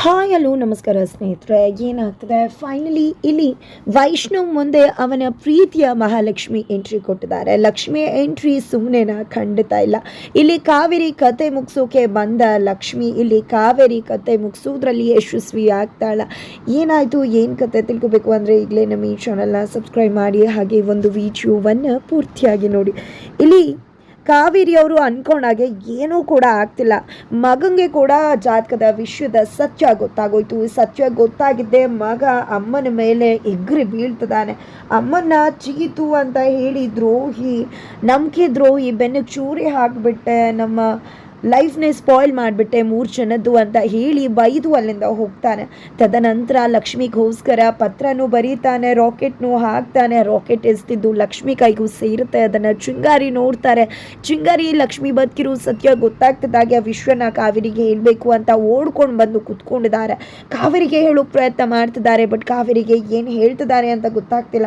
Hi hello ನಮಸ್ಕಾರ ಸ್ನೇಹಿತರೆ. ಏನಾಗ್ತದೆ? ಫೈನಲಿ ಇಲ್ಲಿ ವೈಷ್ಣವ್ ಮುಂದೆ ಅವನ ಪ್ರೀತಿಯ ಮಹಾಲಕ್ಷ್ಮಿ ಎಂಟ್ರಿ ಕೊಟ್ಟಿದ್ದಾರೆ. ಲಕ್ಷ್ಮಿಯ ಎಂಟ್ರಿ ಸುಮ್ಮನೆನ ಖಂಡಿತ ಇಲ್ಲ. ಇಲ್ಲಿ ಕಾವೇರಿ ಕತೆ ಮುಗಿಸೋಕೆ ಬಂದ ಲಕ್ಷ್ಮಿ, ಇಲ್ಲಿ ಕಾವೇರಿ ಕತೆ ಮುಗಿಸೋದ್ರಲ್ಲಿ ಯಶಸ್ವಿ ಆಗ್ತಾಳ. ಏನಾಯಿತು? ಏನು ಕತೆ ತಿಳ್ಕೊಬೇಕು ಅಂದರೆ ಈಗಲೇ ನಮ್ಮ ಈ ಚಾನಲ್ನ ಸಬ್ಸ್ಕ್ರೈಬ್ ಮಾಡಿ, ಹಾಗೆ ಒಂದು ವಿಡಿಯೋವನ್ನು ಪೂರ್ತಿಯಾಗಿ ನೋಡಿ. ಇಲ್ಲಿ ಕಾವೇರಿ ಅವರು ಅನ್ಕೊಂಡಾಗೆ ಏನೂ ಕೂಡ ಆಗ್ತಿಲ್ಲ. ಮಗಂಗೆ ಕೂಡ ಜಾತಕದ ವಿಷಯದ ಸತ್ಯ ಗೊತ್ತಾಗೋಯ್ತು. ಸತ್ಯ ಗೊತ್ತಾಗಿದ್ದೆ ಮಗ ಅಮ್ಮನ ಮೇಲೆ ಎಗ್ರಿ ಬೀಳ್ತದಾನೆ ಅಮ್ಮನ್ನ ಚೀತು ಅಂತ ಹೇಳಿ ದ್ರೋಹಿ ನಂಬಿಕೆ ದ್ರೋಹಿ ಬೆನ್ನು ಚೂರಿ ಹಾಕಿಬಿಟ್ಟೆ ನಮ್ಮ ಲೈಫ್ನೇ ಸ್ಪಾಯ್ಲ್ ಮಾಡಿಬಿಟ್ಟೆ ಮೂರು ಜನದ್ದು ಅಂತ ಹೇಳಿ ಬೈದು ಅಲ್ಲಿಂದ ಹೋಗ್ತಾನೆ. ತದನಂತರ ಲಕ್ಷ್ಮಿಗೋಸ್ಕರ ಪತ್ರನೂ ಬರೀತಾನೆ, ರಾಕೆಟ್ನು ಹಾಕ್ತಾನೆ. ರಾಕೆಟ್ ಎಸ್ತಿದ್ದು ಲಕ್ಷ್ಮಿ ಕೈಗೂ ಸೇರುತ್ತೆ. ಅದನ್ನು ಚಿಂಗಾರಿ ನೋಡ್ತಾರೆ. ಚಿಂಗಾರಿ ಲಕ್ಷ್ಮಿ ಬದುಕಿರೋ ಸತ್ಯ ಗೊತ್ತಾಗ್ತದಾಗೆ ಆ ವಿಶ್ವನ ಕಾವೇರಿಗೆ ಹೇಳಬೇಕು ಅಂತ ಓಡ್ಕೊಂಡು ಬಂದು ಕುತ್ಕೊಂಡಿದ್ದಾರೆ. ಕಾವೇರಿಗೆ ಹೇಳೋಕೆ ಪ್ರಯತ್ನ ಮಾಡ್ತಿದ್ದಾರೆ, ಬಟ್ ಕಾವೇರಿಗೆ ಏನು ಹೇಳ್ತಿದ್ದಾರೆ ಅಂತ ಗೊತ್ತಾಗ್ತಿಲ್ಲ.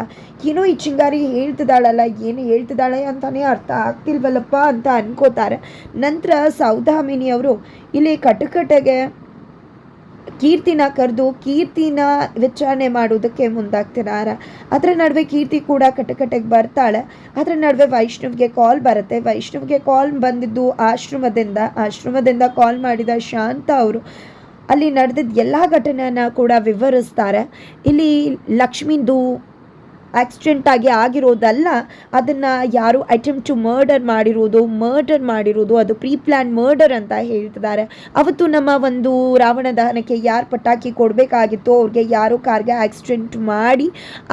ಏನೋ ಈ ಚಿಂಗಾರಿ ಹೇಳ್ತಿದ್ದಾಳಲ್ಲ, ಏನು ಹೇಳ್ತಿದ್ದಾಳೆ ಅಂತಲೇ ಅರ್ಥ ಆಗ್ತಿಲ್ವಲ್ಲಪ್ಪ ಅಂತ ಅನ್ಕೋತಾರೆ. ನಂತರ ಸೌದಾಮಿನಿ ಅವರು ಇಲ್ಲಿ ಕಟಕಟೆಗೆ ಕೀರ್ತಿನ ಕರೆದು ಕೀರ್ತಿನ ವಿಚಾರಣೆ ಮಾಡೋದಕ್ಕೆ ಮುಂದಾಗ್ತಿದ್ದಾರೆ ಅದರ ನಡುವೆ ಕೀರ್ತಿ ಕೂಡ ಕಟಕಟೆಗೆ ಬರ್ತಾಳೆ. ಅದರ ನಡುವೆ ವೈಷ್ಣವ್ಗೆ ಕಾಲ್ ಬರುತ್ತೆ. ವೈಷ್ಣವ್ಗೆ ಕಾಲ್ ಬಂದಿದ್ದು ಆಶ್ರಮದಿಂದ ಆಶ್ರಮದಿಂದ ಕಾಲ್ ಮಾಡಿದ ಶಾಂತ ಅವರು ಅಲ್ಲಿ ನಡೆದಿದ್ದ ಎಲ್ಲ ಘಟನೆಯನ್ನು ಕೂಡ ವಿವರಿಸ್ತಾರೆ. ಇಲ್ಲಿ ಲಕ್ಷ್ಮಿಂದು ಆಕ್ಸಿಡೆಂಟ್ ಆಗಿ ಆಗಿರೋದಲ್ಲ, ಅದನ್ನು ಯಾರು ಅಟೆಂಪ್ಟ್ ಟು ಮರ್ಡರ್ ಮಾಡಿರೋದು ಮರ್ಡರ್ ಮಾಡಿರೋದು, ಅದು ಪ್ರೀ ಪ್ಲ್ಯಾನ್ ಮರ್ಡರ್ ಅಂತ ಹೇಳ್ತಿದ್ದಾರೆ. ಅವತ್ತು ನಮ್ಮ ಒಂದು ರಾವಣ ದಹನಕ್ಕೆ ಯಾರು ಪಟಾಕಿ ಕೊಡಬೇಕಾಗಿತ್ತು, ಅವ್ರಿಗೆ ಯಾರು ಕಾರ್ಗೆ ಆಕ್ಸಿಡೆಂಟ್ ಮಾಡಿ,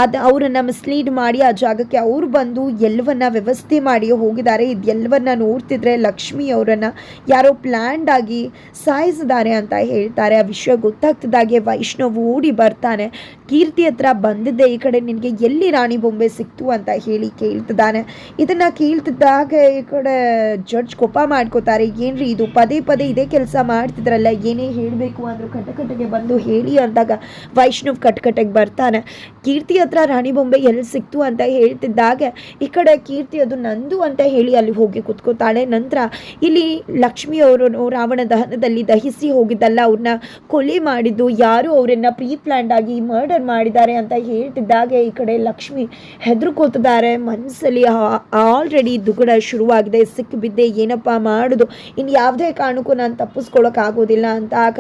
ಅದು ಅವರನ್ನು ಮಿಸ್ಲೀಡ್ ಮಾಡಿ, ಆ ಜಾಗಕ್ಕೆ ಅವರು ಬಂದು ಎಲ್ಲವನ್ನ ವ್ಯವಸ್ಥೆ ಮಾಡಿ ಹೋಗಿದ್ದಾರೆ. ಇದೆಲ್ಲವನ್ನ ನೋಡ್ತಿದ್ರೆ ಲಕ್ಷ್ಮಿ ಅವರನ್ನು ಯಾರೋ ಪ್ಲ್ಯಾಂಡ್ ಆಗಿ ಸಾಯಿಸಿದ್ದಾರೆ ಅಂತ ಹೇಳ್ತಾರೆ. ಆ ವಿಷಯ ಗೊತ್ತಾಗ್ತಿದ್ದಾಗೆ ವೈಷ್ಣವ್ ಓಡಿ ಬರ್ತಾನೆ. ಕೀರ್ತಿ ಹತ್ರ ಬಂದಿದ್ದೆ ಈ ಕಡೆ ನಿನಗೆ ಎಲ್ಲಿ ರಾಣಿ ಬೊಂಬೆ ಸಿಕ್ತು ಅಂತ ಹೇಳಿ ಕೇಳ್ತಿದ್ದಾನೆ. ಇದನ್ನ ಕೇಳ್ತಿದ್ದಾಗ ಈ ಕಡೆ ಜಡ್ಜ್ ಕೋಪ ಮಾಡ್ಕೋತಾರೆ. ಏನ್ರಿ ಇದು? ಪದೇ ಪದೇ ಇದೇ ಕೆಲಸ ಮಾಡ್ತಿದ್ರಲ್ಲ, ಏನೇ ಹೇಳಬೇಕು ಅಂದರೂ ಕಟಕಟೆಗೆ ಬಂದು ಹೇಳಿ ಅಂದಾಗ ವೈಷ್ಣವ್ ಕಟಕಟೆಗೆ ಬರ್ತಾನೆ. ಕೀರ್ತಿ ಹತ್ರ ರಾಣಿ ಬೊಂಬೆ ಎಲ್ಲಿ ಸಿಕ್ತು ಅಂತ ಹೇಳ್ತಿದ್ದಾಗ, ಈ ಕಡೆ ಕೀರ್ತಿ ಅದು ನಂದು ಅಂತ ಹೇಳಿ ಅಲ್ಲಿ ಹೋಗಿ ಕುತ್ಕೋತಾಳೆ. ನಂತರ ಇಲ್ಲಿ ಲಕ್ಷ್ಮಿ ಅವರು ರಾವಣ ದಹನದಲ್ಲಿ ದಹಿಸಿ ಹೋಗಿದ್ದಲ್ಲ, ಅವ್ರನ್ನ ಕೊಲೆ ಮಾಡಿದ್ದು, ಯಾರು ಅವರನ್ನ ಪ್ರೀ ಪ್ಲ್ಯಾಂಡ್ ಆಗಿ ಮರ್ಡರ್ ಮಾಡಿದ್ದಾರೆ ಅಂತ ಹೇಳ್ತಿದ್ದಾಗ ಈ ಕಡೆ ಲಕ್ಷ್ಮಿ ಹೆದರ್ಕೋತಿದ್ದಾರೆ ಮನಸ್ಸಲ್ಲಿ ಆಲ್ರೆಡಿ ದುಗುಡ ಶುರುವಾಗಿದೆ. ಸಿಕ್ಕಿಬಿದ್ದೆ ಏನಪ್ಪ ಮಾಡೋದು? ಇನ್ನು ಯಾವುದೇ ಕಾರಣಕ್ಕೂ ನಾನು ತಪ್ಪಿಸ್ಕೊಳಕ್ಕಾಗೋದಿಲ್ಲ ಅಂತ. ಆಗ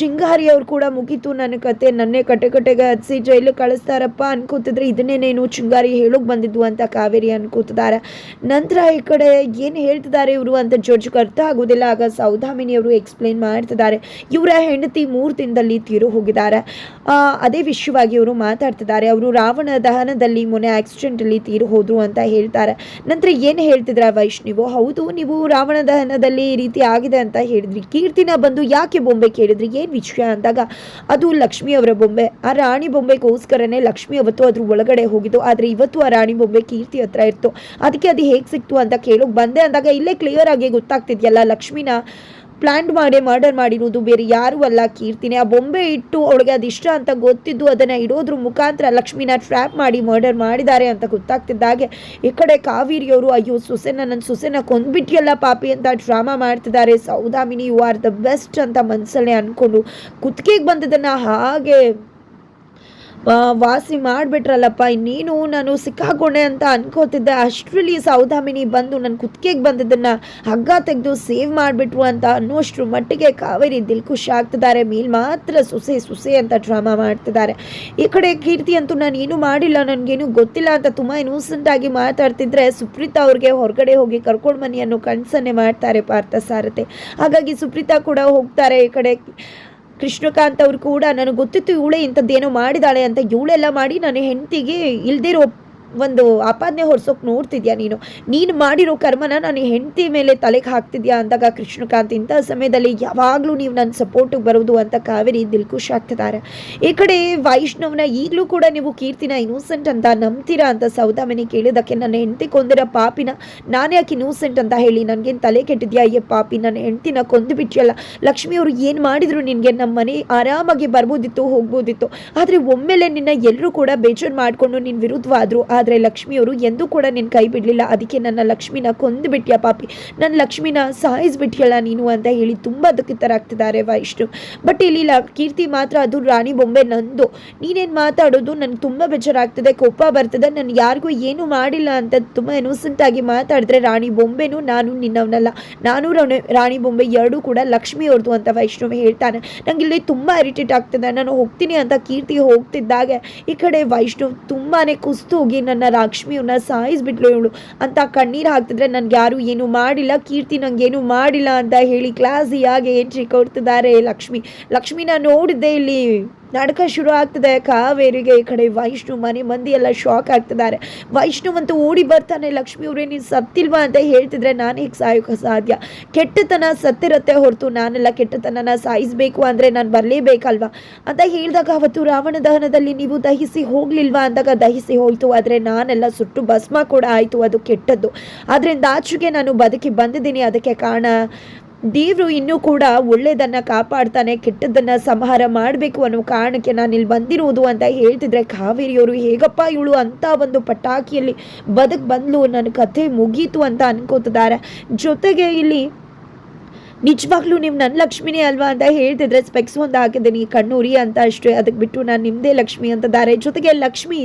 ಚಿಂಗಾರಿ ಅವ್ರು ಕೂಡ ಮುಗೀತು ನನ್ನ ಕತೆ. ನನ್ನೇ ಕಟ್ಟೆ ಕಟ್ಟೆಗೆ ಹಚ್ಚಿ ಜೈಲಿಗೆ ಕಳಿಸ್ತಾರಪ್ಪ ಅನ್ಕೋತಿದ್ರೆ ಇದನ್ನೇನೇನು ಚಿಂಗಾರಿ ಹೇಳೋಕೆ ಬಂದಿದ್ದು ಅಂತ ಕಾವೇರಿ ಅನ್ಕೋತಿದ್ದಾರೆ. ನಂತರ ಈ ಕಡೆ ಏನು ಹೇಳ್ತಿದ್ದಾರೆ ಇವರು ಅಂತ ಜಡ್ಜ್ಗೆ ಅರ್ಥ ಆಗೋದಿಲ್ಲ. ಆಗ ಸೌದಾಮಿನಿ ಅವರು ಎಕ್ಸ್ಪ್ಲೇನ್ ಮಾಡ್ತಿದ್ದಾರೆ. ಇವರ ಹೆಂಡತಿ ಮೂರು ದಿನದಲ್ಲಿ ತೀರು ಹೋಗಿದ್ದಾರೆ. ಅದೇ ವಿಷಯವಾಗಿ ಇವರು ಮಾತಾಡ್ತಿದ್ದಾರೆ. ಅವರು ರಾವಣ ದಹನದಲ್ಲಿ ಮೊನ್ನೆ ಆಕ್ಸಿಡೆಂಟಲ್ಲಿ ತೀರು ಹೋದ್ರು ಅಂತ ಹೇಳ್ತಾರೆ. ನಂತರ ಏನು ಹೇಳ್ತಿದ್ರ ವೈಷ್ಣವು? ಹೌದು, ನೀವು ರಾವಣ ದಹನದಲ್ಲಿ ಈ ರೀತಿ ಆಗಿದೆ ಅಂತ ಹೇಳಿದ್ರಿ. ಕೀರ್ತಿನ ಬಂದು ಯಾಕೆ ಬೊಂಬೆ ಕೇಳಿದ್ರಿ? ಏನು ವಿಷಯ ಅಂದಾಗ, ಅದು ಲಕ್ಷ್ಮಿ ಅವರ ಬೊಂಬೆ. ಆ ರಾಣಿ ಬೊಂಬೆಗೋಸ್ಕರನೇ ಲಕ್ಷ್ಮಿ ಅವತ್ತು ಅದ್ರ ಒಳಗಡೆ ಹೋಗಿದ್ದು, ಆದರೆ ಇವತ್ತು ಆ ರಾಣಿ ಬೊಂಬೆ ಕೀರ್ತಿ ಹತ್ರ ಇತ್ತು. ಅದಕ್ಕೆ ಅದು ಹೇಗೆ ಸಿಕ್ತು ಅಂತ ಕೇಳೋಕೆ ಬಂದೆ ಅಂದಾಗ, ಇಲ್ಲೇ ಕ್ಲಿಯರ್ ಆಗಿ ಗೊತ್ತಾಗ್ತಿದ್ಯಲ್ಲ ಲಕ್ಷ್ಮಿನ? ಪ್ಲ್ಯಾಂಡ್ ಮಾಡಿ ಮರ್ಡರ್ ಮಾಡಿರೋದು ಬೇರೆ ಯಾರೂ ಅಲ್ಲ ಕೀರ್ತಿನೇ. ಆ ಬೊಂಬೆ ಇಟ್ಟು ಅವಳಿಗೆ ಅದಿಷ್ಟ ಅಂತ ಗೊತ್ತಿದ್ದು ಅದನ್ನು ಇಡೋದ್ರ ಮುಖಾಂತರ ಲಕ್ಷ್ಮಿನ ಟ್ರ್ಯಾಪ್ ಮಾಡಿ ಮರ್ಡರ್ ಮಾಡಿದ್ದಾರೆ ಅಂತ ಗೊತ್ತಾಗ್ತಿದ್ದಾಗೆ ಈ ಕಡೆ ಕಾವೇರಿಯವರು ಅಯ್ಯೋ, ಸೊಸೆನ ನನ್ನ ಸೊಸೆನ ಕೊಂದ್ಬಿಟ್ಟಿಯಲ್ಲ ಪಾಪಿ ಅಂತ ಡ್ರಾಮಾ ಮಾಡ್ತಿದ್ದಾರೆ. Saudamini you are the best ಅಂತ ಮನಸ್ಸಲ್ಲೇ ಅಂದ್ಕೊಂಡು ಕುತ್ತಿಗೆಗೆ ಬಂದದನ್ನು ಹಾಗೆ ವಾಸಿ ಮಾಡಿಬಿಟ್ರಲ್ಲಪ್ಪ, ಇನ್ನೇನು ನಾನು ಸಿಕ್ಕಾಕೊಂಡೆ ಅಂತ ಅನ್ಕೋತಿದ್ದೆ. ಅಷ್ಟರಲ್ಲಿ ಸೌದಾಮಿನಿ ಬಂದು ನನ್ನ ಕುತ್ತಿಗೆಗೆ ಬಂದಿದ್ದನ್ನು ಹಗ್ಗ ತೆಗೆದು ಸೇವ್ ಮಾಡಿಬಿಟ್ರು ಅಂತ ಅನ್ನೋಷ್ಟ್ರ ಮಟ್ಟಿಗೆ ಕಾವೇರಿ ದಿಲ್ಖುಷ್ ಆಗ್ತಿದ್ದಾರೆ. ಮೇಲ್ ಮಾತ್ರ ಸುಸೆ ಸುಸೆ ಅಂತ ಡ್ರಾಮಾ ಮಾಡ್ತಿದ್ದಾರೆ. ಈ ಕಡೆ ಕೀರ್ತಿ ಅಂತೂ ನಾನು ಏನೂ ಮಾಡಿಲ್ಲ, ನನಗೇನು ಗೊತ್ತಿಲ್ಲ ಅಂತ ತುಂಬ ಇನ್ನೋಸೆಂಟ್ ಆಗಿ ಮಾತಾಡ್ತಿದ್ರೆ ಸುಪ್ರೀತಾ ಅವ್ರಿಗೆ ಹೊರಗಡೆ ಹೋಗಿ ಕರ್ಕೊಂಡು ಬನ್ನಿ ಅನ್ನೋ ಮಾಡ್ತಾರೆ ಪಾರ್ಥ ಸಾರಥಿ ಹಾಗಾಗಿ ಸುಪ್ರೀತಾ ಕೂಡ ಹೋಗ್ತಾರೆ ಈ ಕಡೆ. ಕೃಷ್ಣಕಾಂತ್ ಅವ್ರು ಕೂಡ ನನಗೆ ಗೊತ್ತಿತ್ತು ಇವಳೇ ಇಂಥದ್ದೇನೋ ಮಾಡಿದಾಳೆ ಅಂತ ಇವಳೆಲ್ಲ ಮಾಡಿ ನನ್ನ ಹೆಂಡತಿಗೆ ಇಲ್ದಿರೋ ಒಂದು ಆಪಾದನೆ ಹೊರ್ಸೋಕೆ ನೋಡ್ತಿದ್ಯಾ ನೀನು? ನೀನು ಮಾಡಿರೋ ಕರ್ಮನ ನಾನು ಹೆಂಡತಿ ಮೇಲೆ ತಲೆಗೆ ಹಾಕ್ತಿದ್ಯಾ ಅಂದಾಗ ಕೃಷ್ಣಕಾಂತ್ ಇಂಥ ಸಮಯದಲ್ಲಿ ಯಾವಾಗಲೂ ನೀವು ನನ್ನ ಸಪೋರ್ಟಿಗೆ ಬರೋದು ಅಂತ ಕಾವೇರಿ ದಿಲ್ಕುಶ್ ಆಗ್ತಿದ್ದಾರೆ. ಈ ಕಡೆ ವೈಷ್ಣವ್ನ ಈಗಲೂ ಕೂಡ ನೀವು ಕೀರ್ತಿನ ಇನ್ನೋಸೆಂಟ್ ಅಂತ ನಂಬ್ತೀರಾ ಅಂತ ಸೌದಾಮಿನಿ ಕೇಳಿದಕ್ಕೆ ನನ್ನ ಹೆಂಡತಿ ಕೊಂದಿರೋ ಪಾಪಿನ ನಾನೇ ಯಾಕೆ ಇನ್ನೋಸೆಂಟ್ ಅಂತ ಹೇಳಿ ನನಗೇನು ತಲೆ ಕೆಟ್ಟಿದ್ಯಾ? ಅಯ್ಯ ಪಾಪಿ, ನನ್ನ ಹೆಂಡ್ತಿನ ಕೊಂದು ಬಿಟ್ಟಿಯಲ್ಲ ಲಕ್ಷ್ಮಿ ಅವರು ಏನು ಮಾಡಿದ್ರು ನಿನಗೆ? ನಮ್ಮ ಮನೆ ಆರಾಮಾಗಿ ಬರ್ಬೋದಿತ್ತು, ಹೋಗ್ಬೋದಿತ್ತು. ಆದರೆ ಒಮ್ಮೆಲೆ ನಿನ್ನ ಎಲ್ಲರೂ ಕೂಡ ಬೇಜಾರು ಮಾಡಿಕೊಂಡು ನಿನ್ನ ವಿರುದ್ಧವಾದರು ಆ ಆದರೆ ಲಕ್ಷ್ಮಿಯವರು ಎಂದೂ ಕೂಡ ನಿನ್ನ ಕೈ ಬಿಡಲಿಲ್ಲ. ಅದಕ್ಕೆ ನನ್ನ ಲಕ್ಷ್ಮಿನ ಕೊಂದು ಬಿಟ್ಟಿಯ ಪಾಪಿ. ನನ್ನ ಲಕ್ಷ್ಮಿನ ಸಾಯಿಸ್ಬಿಟ್ಟಿಯಲ್ಲ ನೀನು ಅಂತ ಹೇಳಿ ತುಂಬ ದುಃಖಿತರಾಗ್ತಿದ್ದಾರೆ ವೈಷ್ಣು ಬಟ್ ಇಲ್ಲಿ ಕೀರ್ತಿ ಮಾತ್ರ ಅದು ರಾಣಿ ಬೊಂಬೆ ನಂದು. ನೀನೇನು ಮಾತಾಡೋದು ನನಗೆ ತುಂಬ ಬೇಜಾರಾಗ್ತದೆ. ಕೋಪ ಬರ್ತದೆ. ನಾನು ಯಾರಿಗೂ ಏನು ಮಾಡಿಲ್ಲ ಅಂತ ತುಂಬ ಇನ್ನೋಸೆಂಟ್ ಆಗಿ ಮಾತಾಡಿದ್ರೆ ರಾಣಿ ಬೊಂಬೆನೂ ನಾನು ನಿನ್ನವನಲ್ಲ. ನಾನು ರಾಣಿ ಬೊಂಬೆ ಎರಡೂ ಕೂಡ ಲಕ್ಷ್ಮಿಯವ್ರದ್ದು ಅಂತ ವೈಷ್ಣವ್ ಹೇಳ್ತಾನೆ. ನಂಗೆ ಇಲ್ಲಿ ತುಂಬ ಇರಿಟೇಟ್ ಆಗ್ತದೆ. ನಾನು ಹೋಗ್ತೀನಿ ಅಂತ ಕೀರ್ತಿ ಹೋಗ್ತಿದ್ದಾಗ. ಈ ಕಡೆ ವೈಷ್ಣವ್ ತುಂಬಾ ಕುಸ್ತು ಹೋಗಿ ಲಕ್ಷ್ಮಿಯವ್ರನ್ನ ಸಾಯಿಸ್ಬಿಟ್ಲು ಇವಳು. ಅಂತ ಕಣ್ಣೀರು ಹಾಕ್ತಿದ್ರೆ ನನಗೆ ಯಾರು ಏನು ಮಾಡಿಲ್ಲ. ಕೀರ್ತಿ ನಂಗೇನು ಮಾಡಿಲ್ಲ ಅಂತ ಹೇಳಿ ಕ್ಲಾಸಿಯಾಗೆ ಎಂಟ್ರಿ ಕೊಡ್ತಿದ್ದಾರೆ ಲಕ್ಷ್ಮಿ. ಲಕ್ಷ್ಮಿನ ನೋಡಿದ್ದೆ ಇಲ್ಲಿ. ನಾಟಕ ಶುರು ಆಗ್ತದೆ ಕಾವೇರಿಗೆ ಈ ಕಡೆ ವೈಷ್ಣು ಮನೆ ಮಂದಿ ಎಲ್ಲ ಶಾಕ್ ಆಗ್ತಿದ್ದಾರೆ. ವೈಷ್ಣುವಂತೂ ಓಡಿ ಬರ್ತಾನೆ, ಲಕ್ಷ್ಮಿ ಅವರೇ, ನೀನು ಸತ್ತಿಲ್ವಾ ಅಂತ ಹೇಳ್ತಿದ್ರೆ ನಾನು ಹೇಗೆ ಸಾಯೋಕೆ ಸಾಧ್ಯ ಕೆಟ್ಟತನ ಸತ್ತಿರತ್ತೆ ಹೊರತು ನಾನೆಲ್ಲ ಕೆಟ್ಟತನನ ಸಾಯಿಸಬೇಕು ಅಂದರೆ ನಾನು ಬರಲೇಬೇಕಲ್ವಾ? ಅಂತ ಹೇಳಿದಾಗ ಅವತ್ತು ರಾವಣ ದಹನದಲ್ಲಿ ನೀವು ದಹಿಸಿ ಹೋಗ್ಲಿಲ್ವಾ ಅಂದಾಗ ದಹಿಸಿ ಹೋಯಿತು. ಆದರೆ ನಾನೆಲ್ಲ ಸುಟ್ಟು ಭಸ್ಮ ಕೂಡ ಆಯಿತು. ಅದು ಕೆಟ್ಟದ್ದು. ಅದರಿಂದ ಆಚೆಗೆ ನಾನು ಬದುಕಿ ಬಂದಿದ್ದೀನಿ. ಅದಕ್ಕೆ ಕಾರಣ ದೇವರು ಇನ್ನೂ ಕೂಡ ಒಳ್ಳೆಯದನ್ನು ಕಾಪಾಡ್ತಾನೆ, ಕೆಟ್ಟದ್ದನ್ನು ಸಂಹಾರ ಮಾಡಬೇಕು ಅನ್ನೋ ಕಾರಣಕ್ಕೆ ನಾನು ಇಲ್ಲಿ ಬಂದಿರುವುದು ಅಂತ ಹೇಳ್ತಿದ್ರೆ ಕಾವೇರಿಯವರು, ಹೇಗಪ್ಪ ಇವಳು ಅಂತ ಒಂದು ಪಟಾಕಿಯಲ್ಲಿ ಬದುಕು ಬಂದ್ಲು ನನ್ನ ಕಥೆ ಮುಗೀತು ಅಂತ ಅನ್ಕೋತಿದ್ದಾರೆ. ಜೊತೆಗೆ ಇಲ್ಲಿ ನಿಜವಾಗ್ಲೂ ನೀವು ನನ್ನ ಲಕ್ಷ್ಮಿನೇ ಅಲ್ವಾ ಅಂತ ಹೇಳ್ತಿದ್ರೆ ಸ್ಪೆಕ್ಸ್ ಒಂದು ಹಾಕಿದ್ದೀನಿ, ಕಣ್ಣೂರಿ ಅಂತ ಅಷ್ಟೇ ಅದಕ್ಕೆ ಬಿಟ್ಟು ನಾನು ನಿಮ್ಮದೇ ಲಕ್ಷ್ಮಿ ಅಂತಿದ್ದಾರೆ. ಜೊತೆಗೆ ಲಕ್ಷ್ಮಿ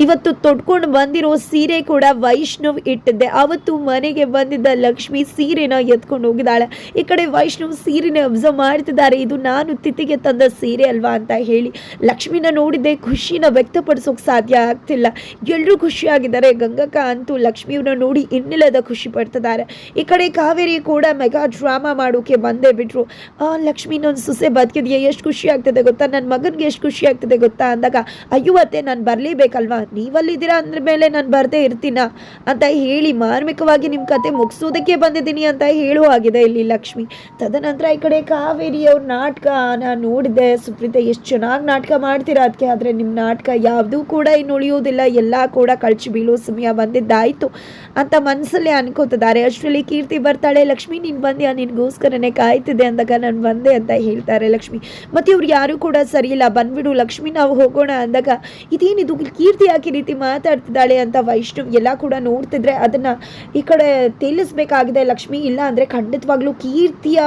ಇವತ್ತು ತೊಟ್ಕೊಂಡು ಬಂದಿರೋ ಸೀರೆ ಕೂಡ ವೈಷ್ಣವ್ ಇಟ್ಟಿದ್ದೆ. ಅವತ್ತು ಮನೆಗೆ ಬಂದಿದ್ದ ಲಕ್ಷ್ಮಿ ಸೀರೆನ ಎತ್ಕೊಂಡು ಹೋಗಿದ್ದಾಳೆ. ಈ ಕಡೆ ವೈಷ್ಣವ್ ಸೀರೆನ ಅಬ್ಸರ್ವ್ ಮಾಡ್ತಿದ್ದಾರೆ. ಇದು ನಾನು ತಿಥಿಗೆ ತಂದ ಸೀರೆ ಅಲ್ವಾ ಅಂತ ಹೇಳಿ ಲಕ್ಷ್ಮಿನ ನೋಡಿದ್ದೆ. ಖುಷಿನ ವ್ಯಕ್ತಪಡಿಸೋಕೆ ಸಾಧ್ಯ ಆಗ್ತಿಲ್ಲ. ಎಲ್ಲರೂ ಖುಷಿಯಾಗಿದ್ದಾರೆ. ಗಂಗಕ್ಕ ಅಂತೂ ಲಕ್ಷ್ಮಿಯವ್ರನ್ನ ನೋಡಿ ಇನ್ನಿಲ್ಲದ ಖುಷಿ ಪಡ್ತಿದ್ದಾರೆ. ಈ ಕಡೆ ಕಾವೇರಿ ಕೂಡ ಮೆಗಾ ಡ್ರಾಮಾ ಮಾಡೋಕೆ ಬಂದೇ ಬಿಟ್ರು. ಆ ಲಕ್ಷ್ಮಿ ನನ್ನ ಸೊಸೆ ಬದುಕಿದ್ಯಾ? ಎಷ್ಟು ಖುಷಿ ಆಗ್ತದೆ ಗೊತ್ತಾ? ನನ್ನ ಮಗನಿಗೆ ಎಷ್ಟು ಖುಷಿ ಆಗ್ತದೆ ಗೊತ್ತಾ? ಅಂದಾಗ, ಅಯ್ಯೋ ನಾನು ಬರಲೇಬೇಕಲ್ವಾ? ನೀವಲ್ಲಿದ್ದೀರಾ ಅಂದ್ರ ಮೇಲೆ ನಾನು ಬರದೇ ಇರ್ತೀನ ಅಂತ ಹೇಳಿ ಮಾರ್ಮಿಕವಾಗಿ ನಿಮ್ಮ ಕತೆ ಮುಗಿಸೋದಕ್ಕೆ ಬಂದಿದ್ದೀನಿ ಅಂತ ಹೇಳುವ ಆಗಿದೆ ಇಲ್ಲಿ ಲಕ್ಷ್ಮಿ. ತದನಂತರ ಈ ಕಡೆ ಕಾವೇರಿ ಅವ್ರ ನಾಟಕ ನಾನು ನೋಡಿದೆ ಸುಪ್ರೀತ, ಎಷ್ಟು ಚೆನ್ನಾಗಿ ನಾಟಕ ಮಾಡ್ತೀರಾ ಅದಕ್ಕೆ ಆದರೆ ನಿಮ್ಮ ನಾಟಕ ಯಾವುದೂ ಕೂಡ ಇನ್ನು ಉಳಿಯೋದಿಲ್ಲ. ಎಲ್ಲ ಕೂಡ ಕಳ್ಚಿ ಬೀಳೋ ಸಮಯ ಬಂದಿದ್ದಾಯಿತು ಅಂತ ಮನಸ್ಸಲ್ಲೇ ಅನ್ಕೋತಿದ್ದಾರೆ. ಅಷ್ಟರಲ್ಲಿ ಕೀರ್ತಿ ಬರ್ತಾಳೆ. ಲಕ್ಷ್ಮಿ, ನೀನು ಬಂದ್ಯಾ? ನಿನಗೋಸ್ಕರನೇ ಕಾಯ್ತಿದೆ ಅಂದಾಗ ನಾನು ಬಂದೆ ಅಂತ ಹೇಳ್ತಾರೆ ಲಕ್ಷ್ಮಿ. ಮತ್ತೆ ಇವ್ರು ಯಾರೂ ಕೂಡ ಸರಿ ಇಲ್ಲ. ಬಂದ್ಬಿಡು ಲಕ್ಷ್ಮಿ, ನಾವು ಹೋಗೋಣ ಅಂದಾಗ ಇದೇನಿದು? ಕೀರ್ತಿ ಯಾಕೆ ಈ ರೀತಿ ಮಾತಾಡ್ತಿದ್ದಾಳೆ ಅಂತ ವೈಷ್ಣವ್ ಎಲ್ಲ ಕೂಡ ನೋಡ್ತಿದ್ರೆ ಅದನ್ನ ಈ ಕಡೆ ತೇಲಿಸ್ಬೇಕಾಗಿದೆ ಲಕ್ಷ್ಮಿ. ಇಲ್ಲ ಅಂದ್ರೆ ಖಂಡಿತವಾಗ್ಲೂ ಕೀರ್ತಿಯ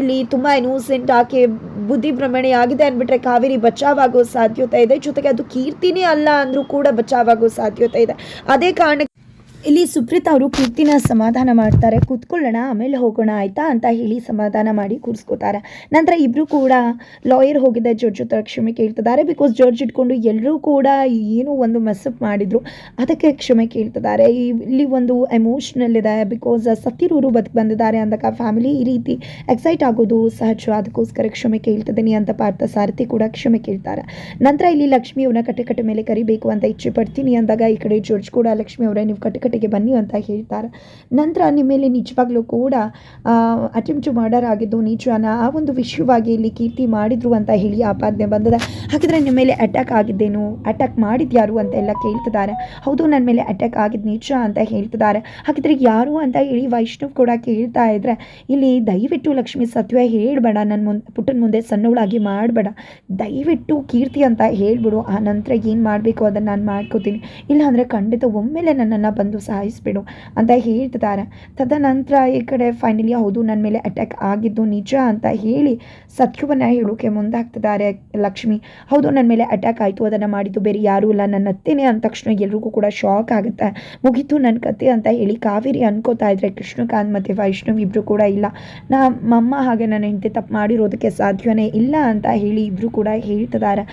ಇಲ್ಲಿ ತುಂಬಾ ಇನೋಸೆಂಟ್ ಆಕೆ ಬುದ್ಧಿ ಭ್ರಮಣೆ ಆಗಿದೆ ಅಂದ್ಬಿಟ್ರೆ ಕಾವೇರಿ ಬಚಾವಾಗೋ ಸಾಧ್ಯತೆ ಇದೆ. ಜೊತೆಗೆ ಅದು ಕೀರ್ತಿನೇ ಅಲ್ಲ ಅಂದ್ರೂ ಕೂಡ ಬಚಾವಾಗೋ ಸಾಧ್ಯತೆ ಇದೆ. ಅದೇ ಕಾರಣ ಇಲ್ಲಿ ಸುಪ್ರೀತ್ ಅವರು ಕೀರ್ತಿನ ಸಮಾಧಾನ ಮಾಡ್ತಾರೆ. ಕೂತ್ಕೊಳ್ಳೋಣ, ಆಮೇಲೆ ಹೋಗೋಣ, ಆಯ್ತಾ? ಅಂತ ಹೇಳಿ ಸಮಾಧಾನ ಮಾಡಿ ಕೂರಿಸ್ಕೋತಾರೆ. ನಂತರ ಇಬ್ಬರು ಕೂಡ ಲಾಯರ್ ಹೋಗಿದ್ದ ಜಡ್ಜ್ ಹತ್ರ ಕ್ಷಮೆ ಕೇಳ್ತಿದ್ದಾರೆ. ಬಿಕಾಸ್ ಜಡ್ಜ್ ಇಟ್ಕೊಂಡು ಎಲ್ಲರೂ ಕೂಡ ಏನು ಒಂದು ಮೆಸಪ್ ಮಾಡಿದ್ರು. ಅದಕ್ಕೆ ಕ್ಷಮೆ ಕೇಳ್ತಿದ್ದಾರೆ. ಇಲ್ಲಿ ಒಂದು ಎಮೋಷ್ನಲ್ ಇದೆ. ಬಿಕಾಸ್ ಸತ್ತಿರೋರು ಬದುಕು ಬಂದಿದ್ದಾರೆ ಅಂದಾಗ ಫ್ಯಾಮಿಲಿ ಈ ರೀತಿ ಎಕ್ಸೈಟ್ ಆಗೋದು ಸಹಜ. ಅದಕ್ಕೋಸ್ಕರ ಕ್ಷಮೆ ಕೇಳ್ತಿದ್ದೀನಿ ಅಂತ ಪಾರ್ಥ ಸಾರಥಿ ಕೂಡ ಕ್ಷಮೆ ಕೇಳ್ತಾರೆ. ನಂತರ ಇಲ್ಲಿ ಲಕ್ಷ್ಮಿ ಅವ್ರನ್ನ ಕಟ್ಟೆ ಕಟ್ಟೆ ಮೇಲೆ ಕರಿಬೇಕು ಅಂತ ಇಚ್ಛೆ ಪಡ್ತೀನಿ ಅಂದಾಗ ಈ ಕಡೆ ಜಡ್ಜ್ ಕೂಡ ಲಕ್ಷ್ಮಿ ಅವರೇ, ನೀವು ಕಟ್ಟೆ ಕಟ್ಟೆಗೆ ಬನ್ನಿ ಅಂತ ಹೇಳ್ತಾರೆ. ನಂತರ ನಿಮ್ಮ ಮೇಲೆ ನಿಜವಾಗ್ಲೂ ಕೂಡ ಅಟೆಂಪ್ಟು ಮರ್ಡರ್ ಆಗಿದ್ದು ನಿಜಾನ ಆ ಒಂದು ವಿಷಯವಾಗಿ ಇಲ್ಲಿ ಕೀರ್ತಿ ಮಾಡಿದ್ರು ಅಂತ ಹೇಳಿ ಆಪಾದನೆ ಬಂದದ. ಹಾಗಿದ್ರೆ ನಿಮ್ಮ ಮೇಲೆ ಅಟ್ಯಾಕ್ ಆಗಿದ್ದೇನು? ಅಟ್ಯಾಕ್ ಮಾಡಿದ್ಯಾರು ಅಂತ ಎಲ್ಲ ಕೇಳ್ತಿದ್ದಾರೆ. ಹೌದು ನನ್ನ ಮೇಲೆ ಅಟ್ಯಾಕ್ ಆಗಿದ್ದು ನಿಜ ಅಂತ ಹೇಳ್ತಿದ್ದಾರೆ. ಹಾಗಿದ್ರೆ ಯಾರು ಅಂತ ಹೇಳಿ ವೈಷ್ಣವ್ ಕೂಡ ಕೇಳ್ತಾ ಇದ್ರೆ, ಇಲ್ಲಿ ದಯವಿಟ್ಟು ಲಕ್ಷ್ಮಿ ಸತ್ಯ ಹೇಳ್ಬೇಡ ನನ್ನ ಮುಂದೆ ಪುಟ್ಟನ ಮುಂದೆ ಸಣ್ಣವಳಾಗಿ ಮಾಡಬೇಡ. ದಯವಿಟ್ಟು ಕೀರ್ತಿ ಅಂತ ಹೇಳ್ಬಿಡು. ಆ ನಂತರ ಏನು ಮಾಡಬೇಕು ಅದನ್ನು ನಾನು ಮಾಡ್ಕೋತೀನಿ. ಇಲ್ಲಾಂದರೆ ಖಂಡಿತ ಒಮ್ಮೆಲೆ ನನ್ನನ್ನು ಬಂದು ಸಾಯಿಸ್ಬಿಡು ಅಂತ ಹೇಳ್ತಿದ್ದಾರೆ. ತದನಂತರ ಈ ಕಡೆ ಫೈನಲಿ ಹೌದು ನನ್ನ ಮೇಲೆ ಅಟ್ಯಾಕ್ ಆಗಿದ್ದು ನಿಜ ಅಂತ ಹೇಳಿ ಸತ್ಯವನ್ನು ಹೇಳೋಕೆ ಮುಂದಾಗ್ತಿದ್ದಾರೆ ಲಕ್ಷ್ಮಿ. ಹೌದು ನನ್ನ ಮೇಲೆ ಅಟ್ಯಾಕ್ ಆಯಿತು, ಅದನ್ನು ಮಾಡಿದ್ದು ಬೇರೆ ಯಾರೂ ಇಲ್ಲ. ನನ್ನ ಅತ್ತೆನೇ ಅಂದ ತಕ್ಷಣ ಎಲ್ರಿಗೂ ಕೂಡ ಶಾಕ್ ಆಗುತ್ತೆ. ಮುಗೀತು ನನ್ನ ಕತೆ ಅಂತ ಹೇಳಿ ಕಾವೇರಿ ಅನ್ಕೋತಾ ಇದ್ರೆ ಕೃಷ್ಣಕಾಂತ್ ಮತ್ತು ವೈಷ್ಣವ್ ಇಬ್ಬರು ಕೂಡ ಇಲ್ಲ. ನಮ್ಮಮ್ಮ ಹಾಗೆ ನನ್ನ ಹೆಂಡತಿ ತಪ್ಪು ಮಾಡಿರೋದಕ್ಕೆ ಸಾಧ್ಯವೇ ಇಲ್ಲ ಅಂತ ಹೇಳಿ ಇಬ್ಬರು ಕೂಡ ಹೇಳ್ತಿದ್ದಾರೆ.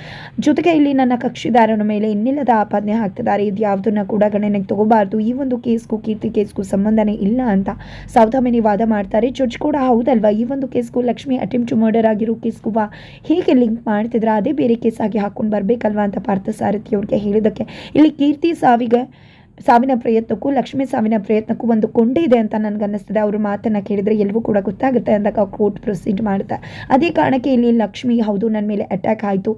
ಜೊತೆಗೆ ಇಲ್ಲಿ ನನ್ನ ಕಕ್ಷಿದಾರನ ಮೇಲೆ ಇನ್ನಿಲ್ಲದ ಆಪಾದನೆ ಹಾಕ್ತಿದ್ದಾರೆ. ಇದು ಯಾವುದನ್ನ ಕೂಡ ಗಣನೆಗೆ ತಗೋಬಾರ್ದು. ಈ ಒಂದು ಕೇಸ್ಗೂ ಕೀರ್ತಿ ಕೇಸ್ಗೂ ಸಂಬಂಧನೇ ಇಲ್ಲ ಅಂತ ಸೌದಾಮಿನಿ ವಾದ ಮಾಡ್ತಾರೆ. ಜಡ್ಜ್ ಕೂಡ ಹೌದಲ್ವಾ? ಈ ಒಂದು ಕೇಸ್ಗೂ ಲಕ್ಷ್ಮಿ ಅಟೆಂಪ್ಟ್ ಟು ಮರ್ಡರ್ ಆಗಿರೋ ಕೇಸ್ಗೂ ಹೇಗೆ ಲಿಂಕ್ ಮಾಡ್ತಿದ್ರ? ಅದೇ ಬೇರೆ ಕೇಸ್ ಆಗಿ ಹಾಕೊಂಡು ಬರಬೇಕಲ್ವಾ ಅಂತ ಪಾರ್ಥ ಸಾರಥಿ ಅವ್ರಿಗೆ ಹೇಳಿದ್ದಕ್ಕೆ. ಇಲ್ಲಿ ಕೀರ್ತಿ ಸಾವಿಗೆ ಸಾವಿನ ಪ್ರಯತ್ನಕ್ಕೂ, ಲಕ್ಷ್ಮಿ ಸಾವಿನ ಪ್ರಯತ್ನಕ್ಕೂ ಒಂದು ಕೊಂಡಿ ಇದೆ ಅಂತ ನನಗನ್ನಿಸ್ತದೆ. ಅವ್ರ ಮಾತನ್ನು ಕೇಳಿದರೆ ಎಲ್ಲವೂ ಕೂಡ ಗೊತ್ತಾಗುತ್ತೆ ಅಂದಾಗ ಕೋರ್ಟ್ ಪ್ರೊಸೀಡ್ ಮಾಡ್ತಾ ಅದೇ ಕಾರಣಕ್ಕೆ ಇಲ್ಲಿ ಲಕ್ಷ್ಮಿ ಹೌದು ನನ್ನ ಮೇಲೆ ಅಟ್ಯಾಕ್ ಆಯಿತು.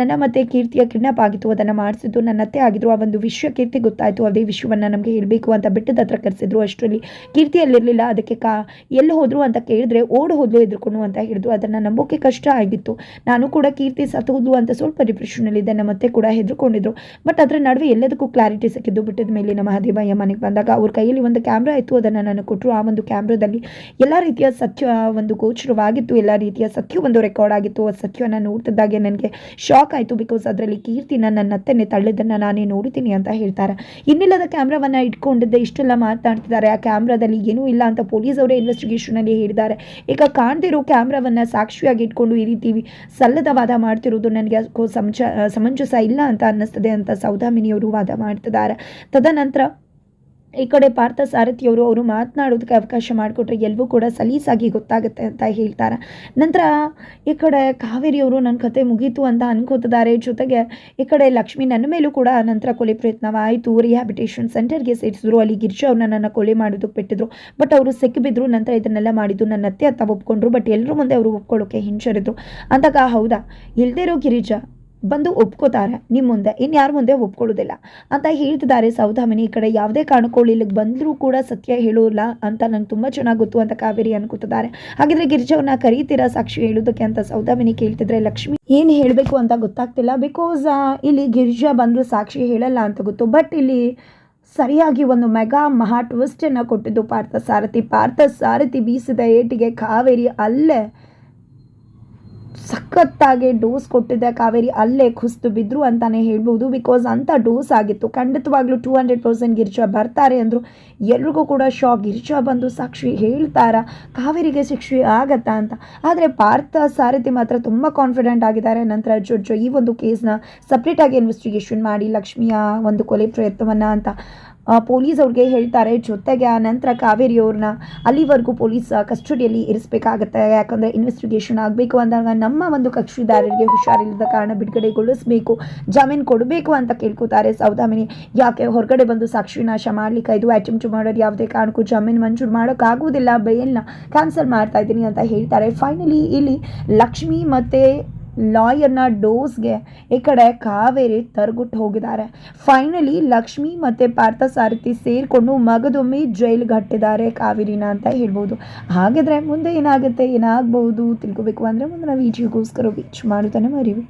ನನ್ನ ಮತ್ತೆ ಕೀರ್ತಿಯ ಕಿಡ್ನಾಪ್ ಆಗಿತ್ತು, ಅದನ್ನು ಮಾಡಿಸಿದ್ದು ನನ್ನ ಅತ್ತೆ ಆಗಿದ್ರು. ಆ ಒಂದು ವಿಷಯ ಕೀರ್ತಿ ಗೊತ್ತಾಯಿತು, ಅದೇ ವಿಷಯವನ್ನು ನಮಗೆ ಹೇಳಬೇಕು ಅಂತ ಬೆಟ್ಟದ ಹತ್ರ ಕರೆಸಿದ್ರು ಅಷ್ಟರಲ್ಲಿ. ಕೀರ್ತಿಯಲ್ಲಿರಲಿಲ್ಲ ಅದಕ್ಕೆ ಕಾ ಎಲ್ಲಿ ಹೋದ್ರು ಅಂತ ಕೇಳಿದ್ರೆ ಓಡ್ ಹೋದ್ಲು ಎದುರ್ಕೊಂಡು ಅಂತ ಹೇಳಿದ್ರು. ಅದನ್ನು ನಂಬೋಕೆ ಕಷ್ಟ ಆಗಿತ್ತು. ನಾನು ಕೂಡ ಕೀರ್ತಿ ಸತ್ತು ಹೋದ್ಲು ಅಂತ ಸ್ವಲ್ಪ ಡಿಪ್ರೆಷನಲ್ಲಿದ್ದೆ ನಮ್ಮ ಅತ್ತೆ ಕೂಡ ಹೆದರ್ಕೊಂಡಿದ್ರು. ಬಟ್ ಅದರ ನಡುವೆ ಎಲ್ಲದಕ್ಕೂ ಕ್ಲಾರಿಟಿ ಸಿಕ್ಕಿದ್ದು ಬಿಟ್ಟದ ಮೇಲೆ ನಮ್ಮ ಮಹದೇವಯ್ಯ ಮನೆಗೆ ಬಂದಾಗ ಅವ್ರ ಕೈಯಲ್ಲಿ ಒಂದು ಕ್ಯಾಮ್ರಾ ಇತ್ತು. ಅದನ್ನು ನನಗೆ ಕೊಟ್ಟರು. ಆ ಒಂದು ಕ್ಯಾಮ್ರಾದಲ್ಲಿ ಎಲ್ಲ ರೀತಿಯ ಸತ್ಯ ಒಂದು ಗೋಚರವಾಗಿತ್ತು. ಎಲ್ಲ ರೀತಿಯ ಸತ್ಯ ಒಂದು ರೆಕಾರ್ಡ್ ಆಗಿತ್ತು. ಆ ಸತ್ಯವನ್ನು ನೋಡ್ತಿದ್ದಾಗೆ ನನಗೆ ಶಾಕ್ ಆಯಿತು ಬಿಕಾಸ್ ಅದರಲ್ಲಿ ಕೀರ್ತಿನ ನನ್ನ ಅತ್ತೆನೇ ತಳ್ಳಿದ್ದನ್ನು ನಾನೇ ನೋಡ್ತೀನಿ ಅಂತ ಹೇಳ್ತಾರೆ. ಇನ್ನಿಲ್ಲದ ಕ್ಯಾಮ್ರಾವನ್ನು ಇಟ್ಕೊಂಡಿದ್ದೆ. ಇಷ್ಟೆಲ್ಲ ಮಾತನಾಡ್ತಿದ್ದಾರೆ ಆ ಕ್ಯಾಮ್ರಾದಲ್ಲಿ ಏನೂ ಇಲ್ಲ ಅಂತ ಪೊಲೀಸ್ ಅವರೇ ಇನ್ವೆಸ್ಟಿಗೇಷನಲ್ಲಿ ಹೇಳಿದ್ದಾರೆ. ಈಗ ಕಾಣ್ದಿರೋ ಕ್ಯಾಮ್ರಾವನ್ನು ಸಾಕ್ಷಿಯಾಗಿ ಇಟ್ಕೊಂಡು ಈ ರೀತಿ ಸಲ್ಲದ ವಾದ ಮಾಡ್ತಿರೋದು ನನಗೆ ಸಮಂಜಸ ಇಲ್ಲ ಅಂತ ಅನ್ನಿಸ್ತದೆ ಅಂತ ಸೌದಾಮಿನಿಯವರು ವಾದ ಮಾಡ್ತಿದ್ದಾರೆ. ತದನಂತರ ಈ ಕಡೆ ಪಾರ್ಥ ಸಾರಥಿಯವರು ಅವರು ಮಾತನಾಡೋದಕ್ಕೆ ಅವಕಾಶ ಮಾಡಿಕೊಟ್ರೆ ಎಲ್ಲವೂ ಕೂಡ ಸಲೀಸಾಗಿ ಗೊತ್ತಾಗುತ್ತೆ ಅಂತ ಹೇಳ್ತಾರೆ. ನಂತರ ಈ ಕಡೆ ಕಾವೇರಿಯವರು ನನ್ನ ಕತೆ ಮುಗೀತು ಅಂತ ಅನ್ಕೋತಿದ್ದಾರೆ. ಜೊತೆಗೆ ಈ ಕಡೆ ಲಕ್ಷ್ಮಿ ನನ್ನ ಮೇಲೂ ಕೂಡ ನಂತರ ಕೊಲೆ ಪ್ರಯತ್ನವಾಯಿತು. ರಿಹ್ಯಾಬಿಟೇಷನ್ ಸೆಂಟರ್ಗೆ ಸೇರಿಸಿದ್ರು. ಅಲ್ಲಿ ಗಿರ್ಜಾ ಅವ್ರನ್ನ ನನ್ನ ಕೊಲೆ ಮಾಡೋದಕ್ಕೆ ಬಿಟ್ಟಿದ್ರು. ಬಟ್ ಅವರು ಸಿಕ್ಕಿಬಿದ್ರು. ನಂತರ ಇದನ್ನೆಲ್ಲ ಮಾಡಿದ್ದು ನನ್ನ ಅತ್ತೆ ಅತ್ತ ಒಪ್ಕೊಂಡ್ರು. ಬಟ್ ಎಲ್ಲರೂ ಮುಂದೆ ಅವರು ಒಪ್ಕೊಳ್ಳೋಕೆ ಹಿಂಜರಿದ್ರು. ಅಂದಾಗ ಹೌದಾ? ಇಲ್ಲದೇ ಇರೋ ಗಿರಿಜಾ ಬಂದು ಒಪ್ಕೋತಾರೆ. ನಿಮ್ಮ ಮುಂದೆ. ಇನ್ಯಾರ ಮುಂದೆ ಒಪ್ಕೊಳ್ಳೋದಿಲ್ಲ. ಅಂತ ಹೇಳ್ತಿದ್ದಾರೆ ಸೌದಾಮಿನಿ ಈ ಕಡೆ. ಯಾವುದೇ ಕಾರಣಕ್ಕೂ ಇಲ್ಲಿಗೆ ಬಂದರೂ ಕೂಡ ಸತ್ಯ ಹೇಳೋಲ್ಲ ಅಂತ ನಂಗೆ ತುಂಬ ಚೆನ್ನಾಗಿ ಗೊತ್ತು ಅಂತ ಕಾವೇರಿ ಅನ್ಕೋತಿದ್ದಾರೆ. ಹಾಗಿದ್ರೆ ಗಿರಿಜವ್ರನ್ನ ಕರೀತೀರಾ ಸಾಕ್ಷಿ ಹೇಳೋದಕ್ಕೆ ಅಂತ ಸೌದಾಮಿನಿ ಕೇಳ್ತಿದ್ರೆ ಲಕ್ಷ್ಮಿ, ಏನು ಹೇಳಬೇಕು ಅಂತ ಗೊತ್ತಾಗ್ತಿಲ್ಲ. ಬಿಕಾಸ್ ಇಲ್ಲಿ ಗಿರಿಜಾ ಬಂದರೂ ಸಾಕ್ಷಿ ಹೇಳಲ್ಲ ಅಂತ ಗೊತ್ತು. ಬಟ್ ಇಲ್ಲಿ ಸರಿಯಾಗಿ ಒಂದು ಮೆಗಾ ಮಹಾ ಟ್ವಿಸ್ಟನ್ನು ಕೊಟ್ಟಿದ್ದು ಪಾರ್ಥ ಸಾರಥಿ. ಪಾರ್ಥ ಸಾರಥಿ ಬೀಸಿದ ಏಟಿಗೆ ಕಾವೇರಿ ಅಲ್ಲೇ ಸಖತ್ತಾಗಿ ಡೋಸ್ ಕೊಟ್ಟಿದ್ದೆ ಕಾವೇರಿ, ಅಲ್ಲೇ ಕುಸ್ತು ಬಿದ್ದರು ಅಂತಲೇ ಹೇಳ್ಬೋದು ಬಿಕಾಸ್ ಅಂಥ ಡೋಸ್ ಆಗಿತ್ತು. ಖಂಡಿತವಾಗ್ಲೂ ಟೂ ಹಂಡ್ರೆಡ್ ಪರ್ಸೆಂಟ್ ಗಿರಿಜಾ ಬರ್ತಾರೆ ಅಂದರು. ಎಲ್ರಿಗೂ ಕೂಡ ಶಾಕ್ ಗಿರಿಜಾ ಬಂದು ಸಾಕ್ಷಿ ಹೇಳ್ತಾರ? ಕಾವೇರಿಗೆ ಶಿಕ್ಷೆ ಆಗತ್ತಾ ಅಂತ. ಆದರೆ ಪಾರ್ಥ ಸಾರಥಿ ಮಾತ್ರ ತುಂಬ ಕಾನ್ಫಿಡೆಂಟ್ ಆಗಿದ್ದಾರೆ. ನಂತರ ಜಡ್ಜ್ ಈ ಒಂದು ಕೇಸ್ನ ಸಪ್ರೇಟಾಗಿ ಇನ್ವೆಸ್ಟಿಗೇಷನ್ ಮಾಡಿ ಲಕ್ಷ್ಮಿಯ ಒಂದು ಕೊಲೆ ಪ್ರಯತ್ನವನ್ನು ಅಂತ. ಪೊಲೀಸ್ ಅವ್ರಿಗೆ ಹೇಳ್ತಾರೆ, ಜೊತೆಗೆ ಆ ನಂತರ ಕಾವೇರಿಯವ್ರನ್ನ ಅಲ್ಲಿವರೆಗೂ ಪೊಲೀಸ್ ಕಸ್ಟಡಿಯಲ್ಲಿ ಇರಿಸಬೇಕಾಗತ್ತೆ. ಯಾಕಂದರೆ ಇನ್ವೆಸ್ಟಿಗೇಷನ್ ಆಗಬೇಕು ಅಂದಾಗ ನಮ್ಮ ಒಂದು ಕಕ್ಷಿದಾರರಿಗೆ ಹುಷಾರಿಲ್ಲದ ಕಾರಣ ಬಿಡುಗಡೆಗೊಳಿಸಬೇಕು, ಜಾಮೀನು ಕೊಡಬೇಕು ಅಂತ ಕೇಳ್ಕೊತಾರೆ ಸೌದಾಮಿನಿ. ಯಾಕೆ ಹೊರಗಡೆ ಬಂದು ಸಾಕ್ಷಿ ನಾಶ ಮಾಡಲಿಕ್ಕೆ ಇದು ಅಟೆಂಪ್ಟ್ ಮಾಡೋದು ಯಾವುದೇ ಕಾರಣಕ್ಕೂ ಜಾಮೀನು ಮಂಜೂರು ಮಾಡೋಕ್ಕಾಗೋದಿಲ್ಲ ಬೇಯಲ್ನ ಕ್ಯಾನ್ಸಲ್ ಮಾಡ್ತಾ ಇದ್ದೀನಿ ಅಂತ ಹೇಳ್ತಾರೆ. ಫೈನಲಿ ಇಲ್ಲಿ ಲಕ್ಷ್ಮಿ ಮತ್ತು ಲಾಯರ್ನ ಡೋಸ್ಗೆ ಈ ಕಡೆ ಕಾವೇರಿ ತರ್ಗುಟ್ಟು ಹೋಗಿದ್ದಾರೆ. ಫೈನಲಿ ಲಕ್ಷ್ಮಿ ಮತ್ತು ಪಾರ್ಥಸಾರಥಿ ಸೇರಿಕೊಂಡು ಮಗದೊಮ್ಮೆ ಜೈಲಿಗೆ ಹಟ್ಟಿದ್ದಾರೆ ಕಾವೇರಿನ ಅಂತ ಹೇಳ್ಬೋದು. ಹಾಗಿದ್ರೆ ಮುಂದೆ ಏನಾಗುತ್ತೆ ಏನಾಗಬಹುದು ತಿಳ್ಕೊಬೇಕು ಅಂದರೆ ಮುಂದೆ ನಾವು ವಿಡಿಯೋಗೋಸ್ಕರ ವೀಚ್ ಮಾಡುತ್ತಾನೆ. ಮರಿಬೇಡಿ.